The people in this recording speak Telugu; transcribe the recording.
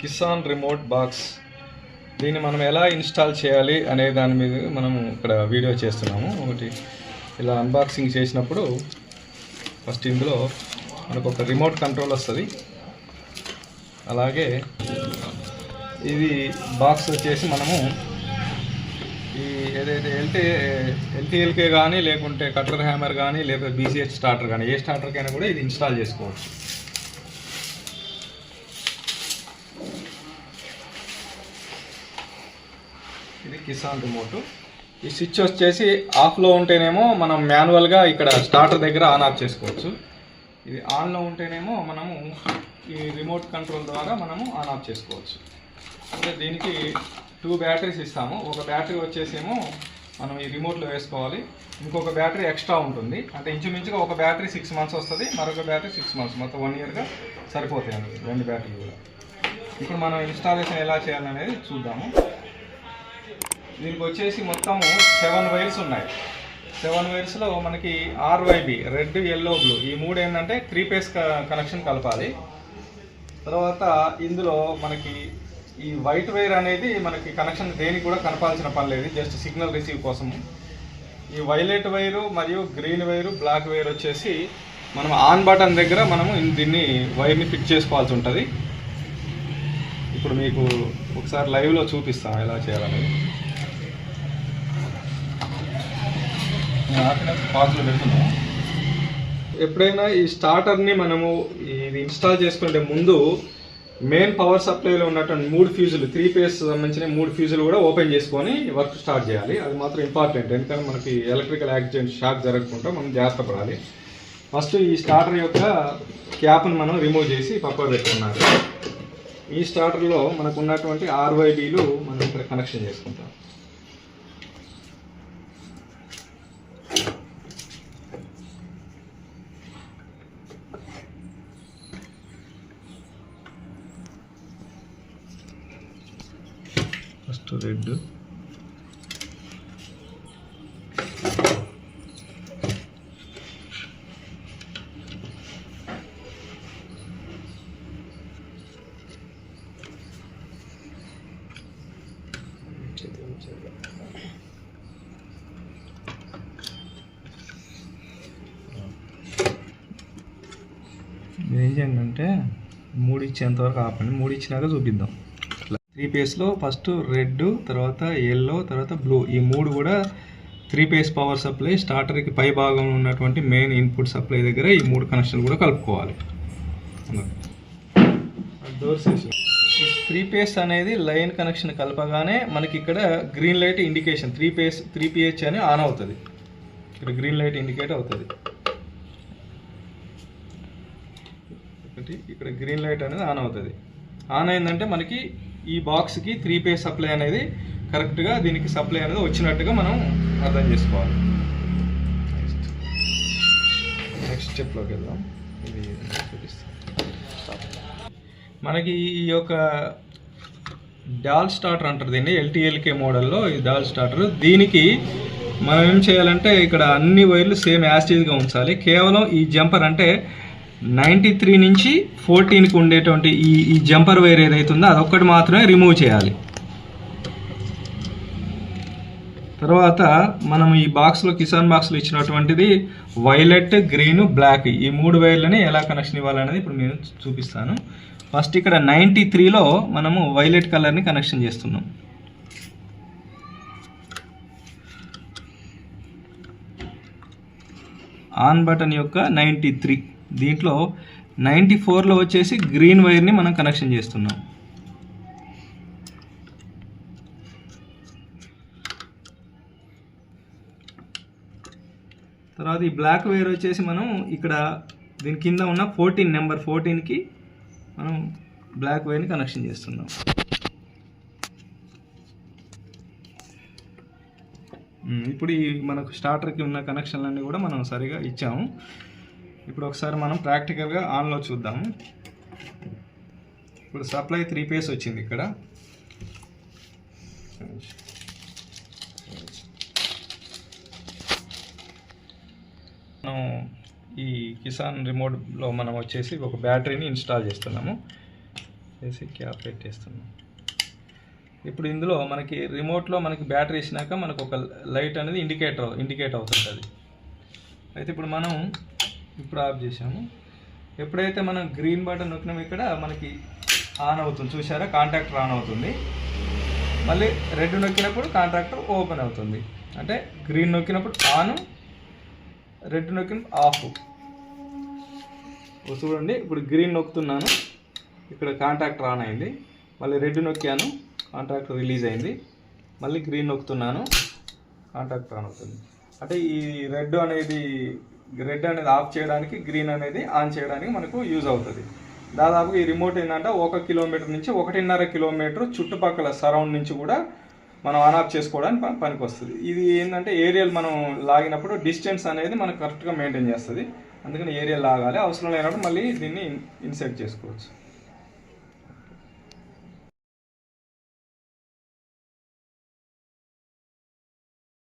Kisan remote box. దీన్ని మనం ఎలా ఇన్స్టాల్ చేయాలి అనే దాని మీద మనము ఇక్కడ వీడియో చేస్తున్నాము. ఒకటి ఇలా అన్బాక్సింగ్ చేసినప్పుడు ఫస్ట్ ఇందులో మనకు ఒక రిమోట్ కంట్రోల్ వస్తుంది. అలాగే ఇది బాక్స్ వచ్చేసి మనము ఈ ఏదైతే ఎల్టీ ఎల్టీఎల్కే కానీ లేకుంటే కట్టర్ హ్యామర్ కానీ లేకపోతే బీసీహెచ్ స్టార్టర్ కానీ ఏ స్టార్టర్కైనా కూడా ఇది ఇన్స్టాల్ చేసుకోవచ్చు. ఇది కిసాన్ రిమోట్ ఈ స్విచ్ వచ్చేసి ఆఫ్లో ఉంటేనేమో మనం మాన్యువల్గా ఇక్కడ స్టార్టర్ దగ్గర ఆన్ ఆఫ్ చేసుకోవచ్చు. ఇది ఆన్లో ఉంటేనేమో మనము ఈ రిమోట్ కంట్రోల్ ద్వారా మనము ఆన్ ఆఫ్ చేసుకోవచ్చు. అంటే దీనికి టూ బ్యాటరీస్ ఇస్తాము. ఒక బ్యాటరీ వచ్చేసేమో మనం ఈ రిమోట్లో వేసుకోవాలి. ఇంకొక బ్యాటరీ ఎక్స్ట్రా ఉంటుంది. అంటే ఇంచుమించుగా ఒక బ్యాటరీ సిక్స్ మంత్స్ వస్తుంది. మరొక బ్యాటరీ సిక్స్ మంత్స్ మొత్తం వన్ ఇయర్గా సరిపోతాయి అండి రెండు బ్యాటరీలు కూడా. ఇప్పుడు మనం ఇన్స్టాలేషన్ ఎలా చేయాలనేది చూద్దాము. దీనికి వచ్చేసి మొత్తము సెవెన్ వైర్స్ ఉన్నాయి. సెవెన్ వైర్స్లో మనకి ఆర్వైబి రెడ్ ఎల్లో బ్లూ ఈ మూడు ఏంటంటే త్రీ పేస్ కనెక్షన్ కలపాలి. తర్వాత ఇందులో మనకి ఈ వైట్ వైర్ అనేది మనకి కనెక్షన్ దేనికి కూడా కనపాల్సిన పని లేదు. జస్ట్ సిగ్నల్ రిసీవ్ కోసము. ఈ వైలెట్ వైరు మరియు గ్రీన్ వైరు బ్లాక్ వైర్ వచ్చేసి మనం ఆన్ బటన్ దగ్గర మనము దీన్ని వైర్ని ఫిట్ చేసుకోవాల్సి ఉంటుంది. ఇప్పుడు మీకు ఒకసారి లైవ్లో చూపిస్తాం ఎలా చేయాలనేది. పాజ్లో పెడుతున్నాం. ఎప్పుడైనా ఈ స్టార్టర్ని మనము ఇది ఇన్స్టాల్ చేసుకుంటే ముందు మెయిన్ పవర్ సప్లైలో ఉన్నటువంటి మూడు ఫ్యూజులు త్రీ పేస్ సంబంధించిన మూడు ఫ్యూజులు కూడా ఓపెన్ చేసుకొని వర్క్ స్టార్ట్ చేయాలి. అది మాత్రం ఇంపార్టెంట్. ఎందుకంటే మనకి ఎలక్ట్రికల్ యాక్సిడెంట్ షాక్ జరగకుండా మనం జాగ్రత్త పడాలి. ఫస్ట్ ఈ స్టార్టర్ యొక్క క్యాప్ను మనం రిమూవ్ చేసి పక్కన పెట్టుకున్నారు. ఈ స్టార్టర్లో మనకు ఉన్నటువంటి ఆర్వైబీలు మనం ఇక్కడ కనెక్షన్ చేసుకుంటాం. First red. ఏం చేయండి అంటే మూడు ఇచ్చేంతవరకు ఆపండి. మూడు ఇచ్చినాక చూపిద్దాం. త్రీ పేస్లో ఫస్ట్ రెడ్ తర్వాత ఎల్లో తర్వాత బ్లూ ఈ మూడు కూడా త్రీ పేస్ పవర్ సప్లై స్టార్టర్కి పై భాగంలో ఉన్నటువంటి మెయిన్ ఇన్పుట్ సప్లై దగ్గర ఈ మూడు కనెక్షన్ కూడా కలుపుకోవాలి. త్రీ పేస్ అనేది లైన్ కనెక్షన్ కలపగానే మనకి ఇక్కడ green light indication three phase three PH అని ఆన్ అవుతుంది. ఇక్కడ గ్రీన్ లైట్ ఇండికేట్ అవుతుంది. ఒకటి ఇక్కడ గ్రీన్ లైట్ అనేది ఆన్ అవుతుంది. ఆన్ అయిందంటే మనకి ఈ బాక్స్కి త్రీ పే సప్లై అనేది కరెక్ట్గా దీనికి సప్లై అనేది వచ్చినట్టుగా మనం అర్థం చేసుకోవాలి. నెక్స్ట్ స్టెప్లోకి వెళ్దాం. ఇది చూపిస్తాం మనకి ఈ యొక్క డాల్ స్టార్టర్ అంటారు దీన్ని ఎల్టీఎల్కే మోడల్లో ఈ డాల్ స్టార్టర్. దీనికి మనం ఏం చేయాలంటే ఇక్కడ అన్ని వైర్లు సేమ్ యాసిడ్గా ఉంచాలి. కేవలం ఈ జంపర్ అంటే నైంటీ త్రీ నుంచి ఫోర్టీన్కి ఉండేటువంటి ఈ ఈ జంపర్ వైర్ ఏదైతే ఉందో అదొక్కటి మాత్రమే రిమూవ్ చేయాలి. తర్వాత మనం ఈ బాక్స్లో కిసాన్ బాక్స్లో ఇచ్చినటువంటిది వైలెట్ గ్రీన్ బ్లాక్. ఈ మూడు వైర్లని ఎలా కనెక్షన్ ఇవ్వాలనేది ఇప్పుడు నేను చూపిస్తాను. ఫస్ట్ ఇక్కడ నైంటీ త్రీలో మనము వైలెట్ కలర్ని కనెక్షన్ చేస్తున్నాం. ఆన్ బటన్ యొక్క నైంటీ త్రీ. దీంట్లో నైంటీ ఫోర్లో వచ్చేసి గ్రీన్ వైర్ని మనం కనెక్షన్ చేస్తున్నాం. తర్వాత ఈ బ్లాక్ వైర్ వచ్చేసి మనం ఇక్కడ దీని కింద ఉన్న ఫోర్టీన్ నెంబర్ ఫోర్టీన్కి మనం బ్లాక్ వైర్ని కనెక్షన్ చేస్తున్నాం. ఇప్పుడు ఈ మనకు స్టార్టర్కి ఉన్న కనెక్షన్లన్నీ కూడా మనం సరిగా ఇచ్చాము. ఇప్పుడు ఒకసారి మనం ప్రాక్టికల్గా ఆన్లో చూద్దాము. ఇప్పుడు సప్లై త్రీ పేస్ వచ్చింది ఇక్కడ. మనం ఈ కిసాన్ రిమోట్లో మనం వచ్చేసి ఒక బ్యాటరీని ఇన్స్టాల్ చేస్తున్నాము. చేసి క్యాప్ పెట్టేస్తున్నాము. ఇప్పుడు ఇందులో మనకి రిమోట్లో మనకి బ్యాటరీ ఇచ్చినాక మనకు ఒక లైట్ అనేది ఇండికేటర్ ఇండికేట్ అవుతుంటుంది. అయితే ఇప్పుడు మనం ఇప్పుడు ఆఫ్ చేసాము ఎప్పుడైతే మనం గ్రీన్ బటన్ నొక్కినామో ఇక్కడ మనకి ఆన్ అవుతుంది. చూసారా కాంట్రాక్టర్ ఆన్ అవుతుంది. మళ్ళీ రెడ్ నొక్కినప్పుడు కాంట్రాక్టర్ ఓపెన్ అవుతుంది. అంటే గ్రీన్ నొక్కినప్పుడు ఆన్ రెడ్ నొక్కినప్పుడు ఆఫ్. ఓ చూడండి ఇప్పుడు గ్రీన్ నొక్కుతున్నాను. ఇక్కడ కాంట్రాక్టర్ ఆన్ అయింది. మళ్ళీ రెడ్ నొక్కాను. కాంట్రాక్టర్ రిలీజ్ అయింది. మళ్ళీ గ్రీన్ నొక్కుతున్నాను. కాంట్రాక్టర్ ఆన్ అవుతుంది. అంటే ఈ రెడ్ అనేది రెడ్ అనేది ఆఫ్ చేయడానికి గ్రీన్ అనేది ఆన్ చేయడానికి మనకు యూజ్ అవుతుంది. దాదాపు ఈ రిమోట్ ఏంటంటే ఒక కిలోమీటర్ నుంచి ఒకటిన్నర కిలోమీటర్ చుట్టుపక్కల సరౌండ్ నుంచి కూడా మనం ఆన్ ఆఫ్ చేసుకోవడానికి పనికి వస్తుంది ఇది ఏంటంటే ఏరియల్ మనం లాగినప్పుడు డిస్టెన్స్ అనేది మనం కరెక్ట్గా మెయింటైన్ చేస్తుంది. అందుకని ఏరియల్ లాగాలి. అవసరం లేనప్పుడు మళ్ళీ దీన్ని ఇన్సెట్ చేసుకోవచ్చు.